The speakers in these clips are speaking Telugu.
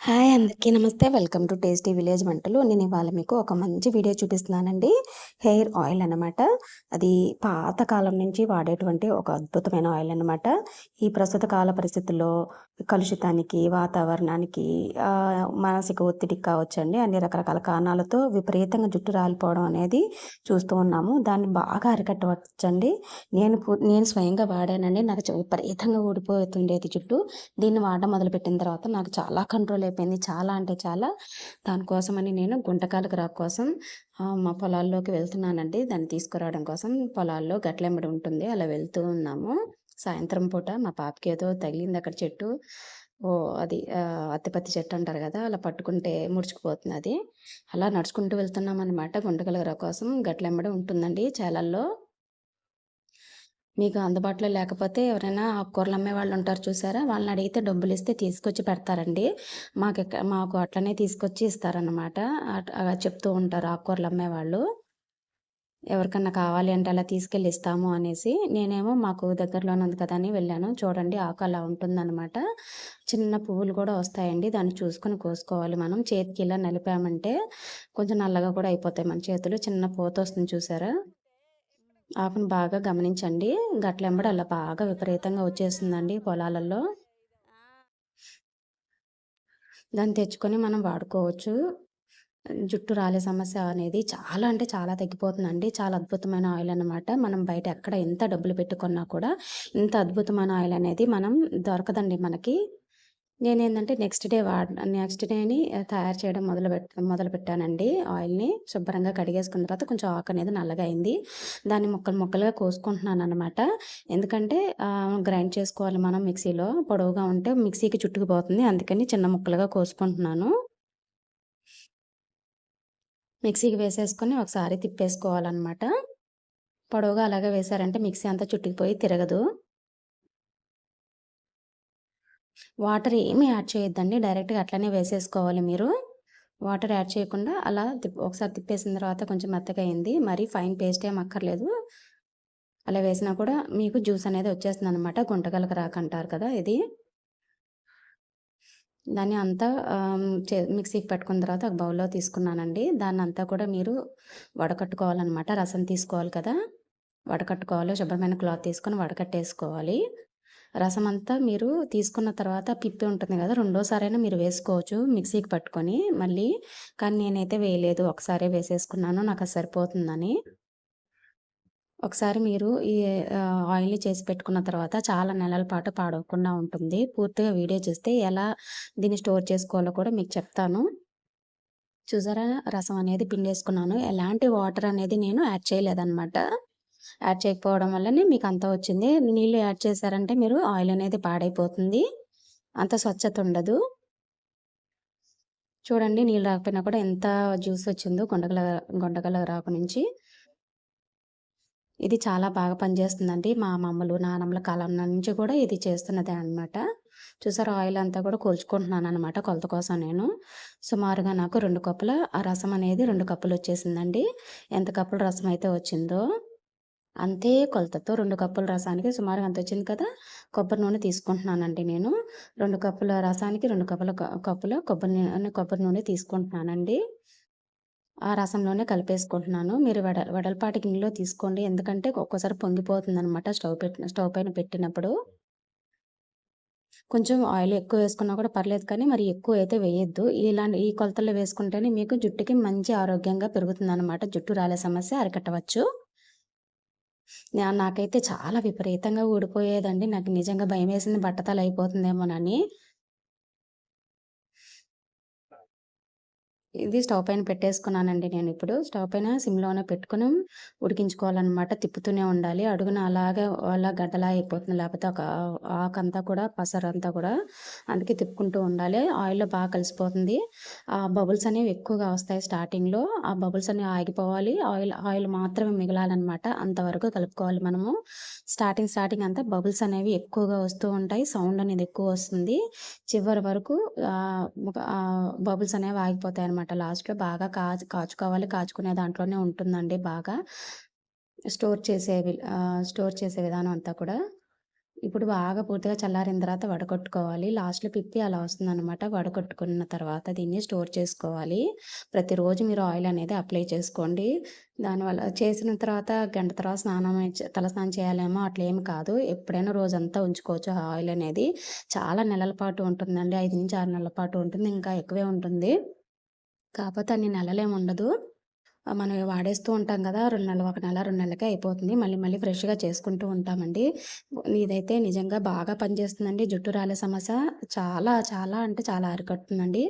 Hi, హాయ్ అందరికీ నమస్తే. వెల్కమ్ టు టేస్టీ విలేజ్ వంటలు. నేను ఇవాళ మీకు ఒక మంచి వీడియో చూపిస్తున్నానండి. హెయిర్ ఆయిల్ అనమాట అది పాతకాలం నుంచి వాడేటువంటి ఒక అద్భుతమైన ఆయిల్ అనమాట ఈ ప్రస్తుత కాల పరిస్థితుల్లో కలుషితానికి వాతావరణానికి మానసిక ఒత్తిడికి కావచ్చండి. అన్ని రకరకాల కారణాలతో విపరీతంగా జుట్టు రాలిపోవడం అనేది చూస్తూ ఉన్నాము. దాన్ని బాగా అరికట్టవచ్చండి. నేను నేను స్వయంగా వాడానండి. నాకు విపరీతంగా ఊడిపోతుండేది జుట్టు. దీన్ని వాడడం మొదలుపెట్టిన తర్వాత నాకు చాలా కంట్రోల్ అయిపోయింది. చాలా అంటే చాలా. దానికోసమని నేను గుంటకాలకు రా కోసం మా పొలాల్లోకి వెళ్తున్నానండి. దాన్ని తీసుకురావడం కోసం పొలాల్లో గట్లెంబడి ఉంటుంది. అలా వెళ్తూ ఉన్నాము. సాయంత్రం పూట మా పాపకి ఏదో తగిలింది అక్కడ చెట్టు. ఓ అది అత్తిపత్తి చెట్టు అంటారు కదా అలా పట్టుకుంటే ముడుచుకుపోతుంది అది. అలా నడుచుకుంటూ వెళ్తున్నాం అనమాట గుండగలగర కోసం. గట్లెంబడి ఉంటుందండి చేలల్లో. మీకు అందుబాటులో లేకపోతే ఎవరైనా ఆకుకూరలు అమ్మే వాళ్ళు ఉంటారు చూసారా? వాళ్ళని అడిగితే డబ్బులు ఇస్తే తీసుకొచ్చి పెడతారండి. మాకు మాకు అట్లనే తీసుకొచ్చి ఇస్తారనమాట చెప్తూ ఉంటారు ఆకుకూరలు అమ్మేవాళ్ళు ఎవరికన్నా కావాలి అంటే అలా తీసుకెళ్ళి ఇస్తాము అనేసి. నేనేమో మాకు దగ్గరలోనే ఉంది కదా అని వెళ్ళాను. చూడండి ఆకు అలా ఉంటుందన్నమాట. చిన్న పువ్వులు కూడా వస్తాయండి. దాన్ని చూసుకొని కోసుకోవాలి మనం. చేతికి ఇలా నలిపామంటే కొంచెం నల్లగా కూడా అయిపోతాయి మన చేతులు. చిన్న పూత వస్తుంది చూసారా? ఆకును బాగా గమనించండి. గట్లెంబడి అలా బాగా విపరీతంగా వచ్చేస్తుందండి పొలాలలో దాన్ని తెచ్చుకొని మనం వాడుకోవచ్చు. జుట్టు రాలే సమస్య అనేది చాలా అంటే చాలా తగ్గిపోతుందండి. చాలా అద్భుతమైన ఆయిల్ అనమాట మనం బయట ఎక్కడ ఎంత డబ్బులు పెట్టుకున్నా కూడా ఇంత అద్భుతమైన ఆయిల్ అనేది మనం దొరకదండి మనకి. నేనేంటంటే నెక్స్ట్ డే వాడ నెక్స్ట్ డేని తయారు చేయడం మొదలు పెట్ మొదలు పెట్టానండి ఆయిల్ని శుభ్రంగా కడిగేసుకున్న తర్వాత కొంచెం ఆకు అనేది నల్లగా అయింది. దాన్ని ముక్కలు ముక్కలుగా కోసుకుంటున్నాను అనమాట ఎందుకంటే గ్రైండ్ చేసుకోవాలి మనం మిక్సీలో. పొడవుగా ఉంటే మిక్సీకి చుట్టుకుపోతుంది. అందుకని చిన్న ముక్కలుగా కోసుకుంటున్నాను. మిక్సీకి వేసేసుకొని ఒకసారి తిప్పేసుకోవాలన్నమాట. పొడవుగా అలాగే వేసారంటే మిక్సీ అంతా చుట్టుకుపోయి తిరగదు. వాటర్ ఏమీ యాడ్ చేయొద్దండి. డైరెక్ట్గా అట్లనే వేసేసుకోవాలి మీరు. వాటర్ యాడ్ చేయకుండా అలా ఒకసారి తిప్పేసిన తర్వాత కొంచెం మెత్తగా అయింది. మరీ ఫైన్ పేస్ట్ ఏం అక్కర్లేదు. అలా వేసినా కూడా మీకు జ్యూస్ అనేది వచ్చేస్తుంది అనమాట గుంటగలకు రాకంటారు కదా ఇది. దాన్ని అంతా మిక్సీకి పెట్టుకున్న తర్వాత ఒక బౌల్లో తీసుకున్నానండి. దాన్ని అంతా కూడా మీరు వడకట్టుకోవాలన్నమాట. రసం తీసుకోవాలి కదా. వడకట్టుకోవాలి. శుభ్రమైన క్లాత్ తీసుకొని వడకట్టేసుకోవాలి. రసం అంతా మీరు తీసుకున్న తర్వాత పిప్పి ఉంటుంది కదా రెండోసారైనా మీరు వేసుకోవచ్చు మిక్సీకి పట్టుకొని మళ్ళీ. కానీ నేనైతే వేయలేదు ఒకసారి వేసేసుకున్నాను నాకు అది సరిపోతుందని. ఒకసారి మీరు ఈ ఆయిల్ని చేసి పెట్టుకున్న తర్వాత చాలా నెలల పాటు పాడవకుండా ఉంటుంది. పూర్తిగా వీడియో చూస్తే ఎలా దీన్ని స్టోర్ చేసుకోవాలో కూడా మీకు చెప్తాను. చూసారా రసం అనేది పిండేసుకున్నాను. ఎలాంటి వాటర్ అనేది నేను యాడ్ చేయలేదన్నమాట. యాడ్ చేయకపోవడం వల్లనే మీకు అంత వచ్చింది. నీళ్ళు యాడ్ చేశారంటే మీరు ఆయిల్ అనేది పాడైపోతుంది. అంత స్వచ్ఛత ఉండదు. చూడండి నీళ్ళు రాకపోయినా కూడా ఎంత జ్యూస్ వచ్చిందో గొండగల గొండగల రాకు నుంచి. ఇది చాలా బాగా పనిచేస్తుందండి. మా అమ్మమ్మలు నానమ్మల కాలం నుంచి కూడా ఇది చేస్తున్నదే అనమాట చూసారు ఆయిల్ అంతా కూడా కోల్చుకుంటున్నాను అనమాట కొలత కోసం నేను. సుమారుగా నాకు రెండు కప్పుల ఆ రసం అనేది రెండు కప్పులు వచ్చేసిందండి. ఎంత కప్పుల రసం అయితే వచ్చిందో. అంతే కొలతతో రెండు కప్పుల రసానికి సుమారుగా అంత వచ్చింది కదా కొబ్బరి నూనె తీసుకుంటున్నానండి నేను. రెండు కప్పుల రసానికి రెండు కప్పుల కప్పుల కొబ్బరి నూనె కొబ్బరి నూనె తీసుకుంటున్నానండి. ఆ రసంలోనే కలిపేసుకుంటున్నాను. మీరు వెడ వెడల్పాటి గిన్నెలో తీసుకోండి. ఎందుకంటే ఒక్కోసారి పొంగిపోతుంది అనమాట స్టవ్ పెట్టి స్టవ్ పైన పెట్టినప్పుడు. కొంచెం ఆయిల్ ఎక్కువ వేసుకున్నా కూడా పర్లేదు కానీ మరి ఎక్కువ అయితే వేయొద్దు. ఇలాంటి ఈ కొలతల్లో వేసుకుంటేనే మీకు జుట్టుకి మంచి ఆరోగ్యంగా పెరుగుతుంది అనమాట జుట్టు రాలే సమస్య అరికట్టవచ్చు. నాకైతే చాలా విపరీతంగా ఊడిపోయేదండి. నాకు నిజంగా భయమేసింది బట్టతల అయిపోతుందేమోనని. ఇది స్టవ్ పైన పెట్టేసుకున్నానండి నేను ఇప్పుడు స్టవ్ పైన సిమ్‌లోనే పెట్టుకొని ఉడికించుకోవాలన్నమాట. తిప్పుతూనే ఉండాలి. అడుగున అలాగే అలా గడ్డలా అయిపోతుంది. లేకపోతే ఒక ఆకంతా కూడా పసరంతా కూడా అందుకే తిప్పుకుంటూ ఉండాలి. ఆయిల్‌లో బాగా కలిసిపోతుంది. ఆ బబుల్స్ అనేవి ఎక్కువగా వస్తాయి స్టార్టింగ్‌లో. ఆ బబుల్స్ అనేవి ఆగిపోవాలి. ఆయిల్ ఆయిల్ మాత్రమే మిగలాలన్నమాట. అంతవరకు కలుపుకోవాలి మనము. స్టార్టింగ్ స్టార్టింగ్ అంతా బబుల్స్ అనేవి ఎక్కువగా వస్తూ ఉంటాయి. సౌండ్ అనేది ఎక్కువ వస్తుంది. చివరి వరకు బబుల్స్ అనేవి ఆగిపోతాయి అనమాట. అనమాట లాస్ట్‌లో బాగా కాచు కాచుకోవాలి. కాచుకునే దాంట్లోనే ఉంటుందండి బాగా. స్టోర్ చేసేవి స్టోర్ చేసే విధానం అంతా కూడా. ఇప్పుడు బాగా పూర్తిగా చల్లారిన తర్వాత వడగొట్టుకోవాలి లాస్ట్‌లో పిప్పి అలా వస్తుందన్నమాట వడగొట్టుకున్న తర్వాత దీన్ని స్టోర్ చేసుకోవాలి. ప్రతిరోజు మీరు ఆయిల్ అనేది అప్లై చేసుకోండి. దానివల్ల చేసిన తర్వాత గంట తర్వాత స్నానం తలస్నానం చేయాలేమో అట్లేమి కాదు. ఎప్పుడైనా రోజంతా ఉంచుకోవచ్చు ఆయిల్ అనేది. చాలా నెలల పాటు ఉంటుందండి. 5-6 నెలల పాటు ఉంటుంది. ఇంకా ఎక్కువే ఉంటుంది. కాకపోతే అన్ని నెలలేమి ఉండదు. మనం వాడేస్తూ ఉంటాం కదా రెండు నెలలు, ఒక నెల, రెండు నెలలకే అయిపోతుంది. మళ్ళీ మళ్ళీ ఫ్రెష్‌గా చేసుకుంటూ ఉంటామండి. ఇదైతే నిజంగా బాగా పనిచేస్తుందండి. జుట్టు రాలే సమస్య చాలా చాలా అంటే చాలా అరికడుతుందండి.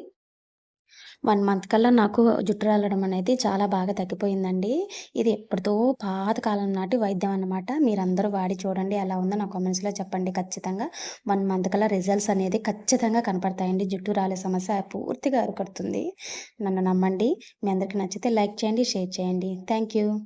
వన్ మంత్ కల్లా నాకు జుట్టు రాలడం అనేది చాలా బాగా తగ్గిపోయిందండి. ఇది ఎప్పటితో పాతకాలం నాటి వైద్యం అన్నమాట. మీరందరూ వాడి చూడండి ఎలా ఉందో నా కామెంట్స్‌లో చెప్పండి ఖచ్చితంగా. వన్ మంత్ కల్లా రిజల్ట్స్ అనేది ఖచ్చితంగా కనపడతాయండి. జుట్టు రాలే సమస్య పూర్తిగా అరికడుతుంది. నన్ను నమ్మండి. మీ అందరికీ నచ్చితే లైక్ చేయండి, షేర్ చేయండి. Thank you.